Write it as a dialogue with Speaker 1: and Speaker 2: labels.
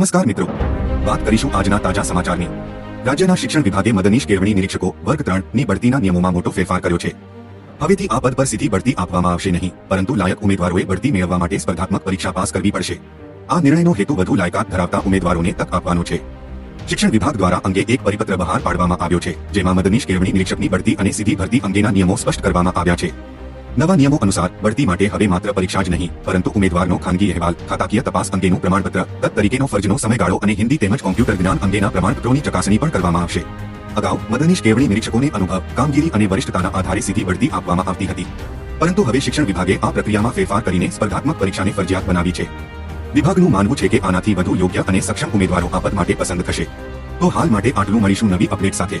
Speaker 1: નમસ્કાર મિત્રો. વાત કરીશું આજના તાજા સમાચારની. રાજ્યના શિક્ષણ વિભાગે મદનીશ કેળવણી નિરીક્ષકો વર્ગ ત્રણની બઢતીના નિયમોમાં મોટો ફેરફાર કર્યો છે. હવેથી આ પદ પર સીધી બઢતી આપવામાં આવશે નહીં, પરંતુ લાયક ઉમેદવારોએ બઢતી મેળવવા માટે સ્પર્ધાત્મક પરીક્ષા પાસ કરવી પડશે. આ નિર્ણયનો હેતુ વધુ લાયકાત ધરાવતા ઉમેદવારોને તક આપવાનો છે. શિક્ષણ વિભાગ દ્વારા અંગે એક પરિપત્ર બહાર પાડવામાં આવ્યો છે, જેમાં મદનીશ કેળવણી નિરીક્ષકની બઢતી અને સીધી ભરતી અંગેના નિયમો સ્પષ્ટ કરવામાં આવ્યા છે. નવા નિયમો અનુસાર બઢતી માટે હવે માત્ર પરીક્ષા જ નહીં, પરંતુ ઉમેદવારનો ખાનગી અહેવાલ, ખાતાકીય તપાસ અંગેનું પ્રમાણપત્ર, તદ તરીકેનો ફરજનો સમયગાળો અને હિન્દી તેમજ કોમ્પ્યુટર જ્ઞાન અંગેના પ્રમાણપત્રોની ચકાસણી પણ કરવામાં આવશે. અગાઉ મદનીશ કેવડી નિરીક્ષકોને અનુભવ, કામગીરી અને વરિષ્ઠતાના આધારે સીધી બઢતી આપવામાં આવતી હતી. પરંતુ હવે શિક્ષણ વિભાગે આ પ્રક્રિયામાં ફેરફાર કરીને સ્પર્ધાત્મક પરીક્ષાને ફરજિયાત બનાવી છે. વિભાગનું માનવું છે કે આનાથી વધુ યોગ્ય અને સક્ષમ ઉમેદવારો આ માટે પસંદ થશે. તો હાલ માટે આટલું મળીશું નવી અપડેટ સાથે.